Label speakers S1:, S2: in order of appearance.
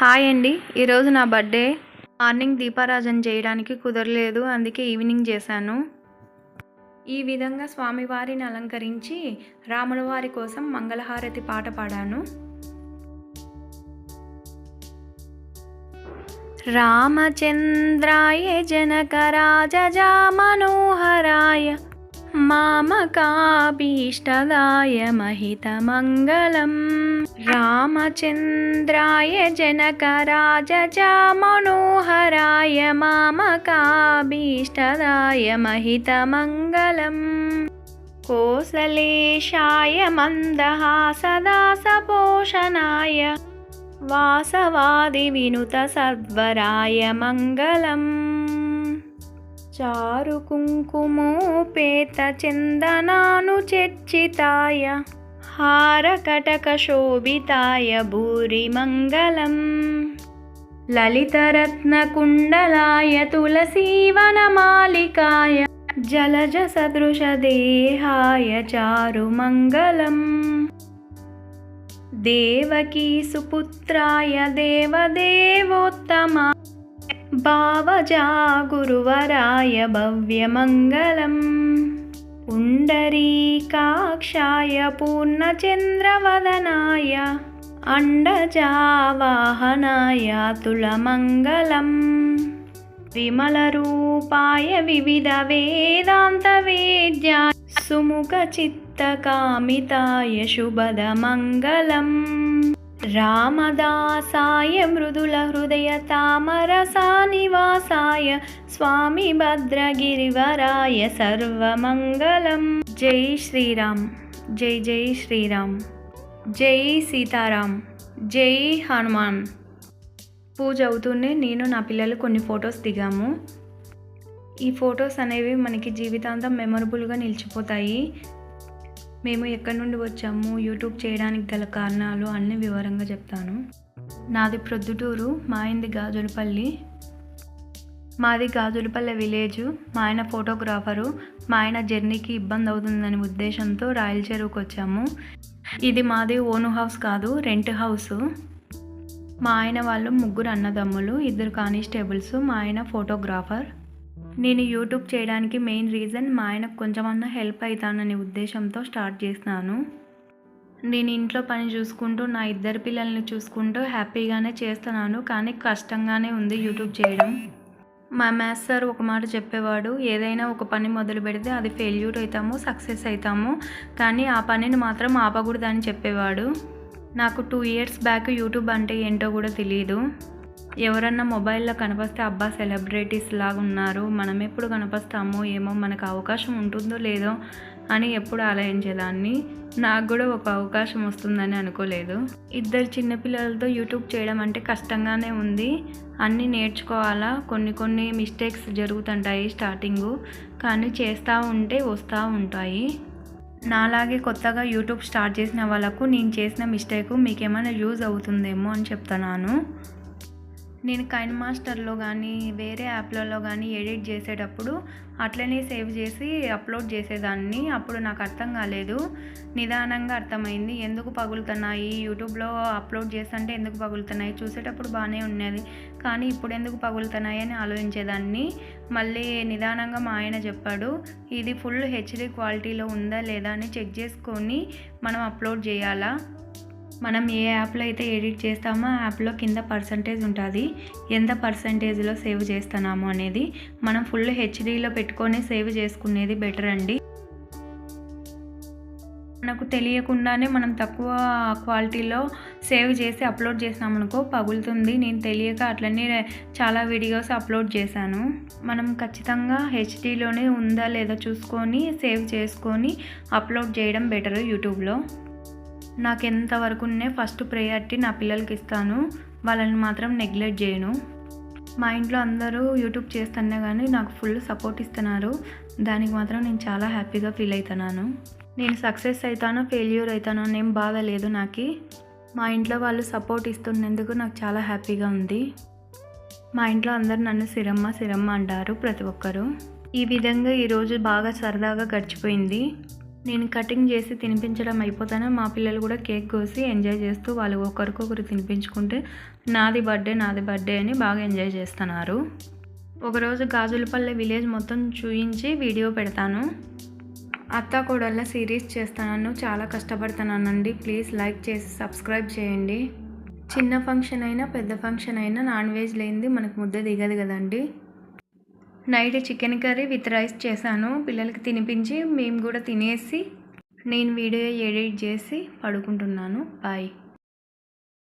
S1: Hi అండి. ఈరోజు నా బర్త్డే. మార్నింగ్ దీపారాజన చేయడానికి కుదరలేదు. అందుకే ఈవినింగ్ చేశాను. ఈ విధంగా స్వామివారిని అలంకరించి రాముల వారి కోసం మంగళహారతి పాట పాడాను. రామచంద్రాయ జనకరాజజా మనోహరాయ మామకాభీష్టదాయ మహితమంగళం. రామచంద్రాయ జనకరాజజా మనోహరాయ మామకాభీష్టదాయ మహితమంగళం. కోసలేశాయ మందహాసదాసపోషణాయ వాసవాది వినుత సద్వరాయ మంగళం. చారు కుంకుమోపేత చందనాను చర్చితాయ. హారకటక శోభితాయ భూరి మంగళం. లలితరత్నకుండలాయ తులసీవనమాలికాయ జలజ సదృశదేహాయ చారు మంగళం. దేవకీ సుపుత్రాయ దేవదేవోత్తమా. భావజా గురువరాయ భవ్యమంగళం పుండరీకాక్షాయ పూర్ణచంద్రవదనాయ అండజావాహనాయ తులమంగళం విమలరూపాయ వివిధ వేదాంత వేద్యాయ సుముఖ చిత్తకామితాయ శుభదమంగళం రామదాసాయ మృదుల హృదయ తామరసానివాసాయ స్వామి భద్రగిరివరాయ సర్వమంగళం. జై శ్రీరామ్ జై జై శ్రీరామ్ జై సీతారాం జై హనుమాన్. పూజ అవుతూనే నేను నా పిల్లలు కొన్ని ఫొటోస్ దిగాము. ఈ ఫొటోస్ అనేవి మనకి జీవితాంతం మెమొరబుల్గా నిలిచిపోతాయి. మేము ఎక్కడి నుండి వచ్చాము యూట్యూబ్ చేయడానికి గల కారణాలు అన్ని వివరంగా చెప్తాను. నాది ప్రొద్దుటూరు మా ఆయనది గాజులపల్లి. మాది గాజులపల్లె విలేజ్. మా ఆయన ఫోటోగ్రాఫరు. మా ఆయన జర్నీకి ఇబ్బంది అవుతుందనే ఉద్దేశంతో రాయల చెరువుకి వచ్చాము. ఇది మాది ఓను హౌస్ కాదు రెంట్ హౌస్. మా ఆయన వాళ్ళు ముగ్గురు అన్నదమ్ములు ఇద్దరు కానిస్టేబుల్స్ మా ఆయన ఫోటోగ్రాఫర్. నేను యూట్యూబ్ చేయడానికి మెయిన్ రీజన్ మా ఆయనకు కొంచెమన్నా హెల్ప్ అవుతాననే ఉద్దేశంతో స్టార్ట్ చేసినాను. నేను ఇంట్లో పని చూసుకుంటూ నా ఇద్దరు పిల్లల్ని చూసుకుంటూ హ్యాపీగానే చేస్తున్నాను కానీ కష్టంగానే ఉంది యూట్యూబ్ చేయడం. మా మ్యాథ్స్ సార్ ఒక మాట చెప్పేవాడు ఏదైనా ఒక పని మొదలు పెడితే అది ఫెయిల్యూర్ అవుతాము సక్సెస్ అవుతాము కానీ ఆ పనిని మాత్రం ఆపకూడదని చెప్పేవాడు. నాకు టూ ఇయర్స్ బ్యాక్ యూట్యూబ్ అంటే ఏంటో కూడా తెలియదు ఎవరన్నా మొబైల్లో కనిపిస్తే అబ్బా సెలబ్రిటీస్ లాగా ఉన్నారు మనం ఎప్పుడు కనిపిస్తామో ఏమో మనకు అవకాశం ఉంటుందో లేదో అని ఎప్పుడు ఆలోచించేదాన్ని నాకు కూడా ఒక అవకాశం వస్తుందని అనుకోలేదు. ఇద్దరు చిన్నపిల్లలతో యూట్యూబ్ చేయడం అంటే కష్టంగానే ఉంది. అన్నీ నేర్చుకోవాలా? కొన్ని కొన్ని మిస్టేక్స్ జరుగుతుంటాయి స్టార్టింగు. కానీ చేస్తూ ఉంటే వస్తూ ఉంటాయి. నాలాగే కొత్తగా యూట్యూబ్ స్టార్ట్ చేసిన వాళ్ళకు నేను చేసిన మిస్టేక్ మీకేమైనా యూజ్ అవుతుందేమో అని చెప్తున్నాను. నేను కైన్ మాస్టర్లో కానీ వేరే యాప్లలో కానీ ఎడిట్ చేసేటప్పుడు అట్లనే సేవ్ చేసి అప్లోడ్ చేసేదాన్ని. అప్పుడు నాకు అర్థం కాలేదు. నిదానంగా అర్థమైంది. ఎందుకు పగులుతున్నాయి? యూట్యూబ్లో అప్లోడ్ చేస్తుంటే ఎందుకు పగులుతున్నాయి? చూసేటప్పుడు బాగానే ఉన్నది. కానీ ఇప్పుడు ఎందుకు పగులుతున్నాయి అని ఆలోచించేదాన్ని. మళ్ళీ నిదానంగా మా ఆయన చెప్పాడు ఇది ఫుల్ హెచ్డి క్వాలిటీలో ఉందా లేదా? అని చెక్ చేసుకొని మనం అప్లోడ్ చేయాలా? మనం ఏ యాప్లో అయితే ఎడిట్ చేస్తామో ఆ యాప్లో కింద పర్సంటేజ్ ఉంటుంది. ఎంత పర్సంటేజ్లో సేవ్ చేస్తున్నాము అనేది మనం ఫుల్ హెచ్డీలో పెట్టుకొని సేవ్ చేసుకునేది బెటర్ అండి. మనకు తెలియకుండానే మనం తక్కువ క్వాలిటీలో సేవ్ చేసి అప్లోడ్ చేసినామనుకో పగులుతుంది. నేను తెలియక అట్లనే చాలా వీడియోస్ అప్లోడ్ చేశాను. మనం ఖచ్చితంగా హెచ్డీలోనే ఉందా లేదా చూసుకొని సేవ్ చేసుకొని అప్లోడ్ చేయడం బెటర్ యూట్యూబ్లో. నాకు ఎంతవరకునే ఫస్ట్ ప్రయారిటీ నా పిల్లలకి ఇస్తాను వాళ్ళని మాత్రం నెగ్లెక్ట్ చేయను. మా ఇంట్లో అందరూ యూట్యూబ్ చేస్తున్నా కానీ నాకు ఫుల్ సపోర్ట్ ఇస్తున్నారు. దానికి మాత్రం నేను చాలా హ్యాపీగా ఫీల్ అవుతున్నాను నేను సక్సెస్ అవుతానో ఫెయిల్యూర్ అవుతానో అనేం బాధ లేదు నాకు. మా ఇంట్లో వాళ్ళు సపోర్ట్ ఇస్తున్నందుకు నాకు చాలా హ్యాపీగా ఉంది. మా ఇంట్లో అందరు నన్ను సిరమ్మ సిరమ్మ అంటారు ప్రతి ఒక్కరు. ఈ విధంగా ఈరోజు బాగా సరదాగా గడిచిపోయింది. నేను కటింగ్ చేసి తినిపించడం అయిపోతాను? మా పిల్లలు కూడా కేక్ కోసి ఎంజాయ్ చేస్తూ వాళ్ళు ఒకరికొకరు తినిపించుకుంటే నాది బర్త్డే నాది బర్త్డే అని బాగా ఎంజాయ్ చేస్తున్నారు. ఒకరోజు గాజులపల్లె విలేజ్ మొత్తం చూయించి వీడియో పెడతాను. అత్త కూడా సిరీస్ చేస్తున్నాను చాలా కష్టపడుతున్నానండి. ప్లీజ్ లైక్ చేసి సబ్స్క్రైబ్ చేయండి. చిన్న ఫంక్షన్ అయినా పెద్ద ఫంక్షన్ అయినా నాన్ వెజ్ లేనిది మనకు ముద్ద దిగదు కదండి. Night chicken curry with rice చేశాను. పిల్లలకి తినిపించి మేము కూడా తినేసి నేను వీడియో ఎడిట్ చేసి పడుకుంటున్నాను. బాయ్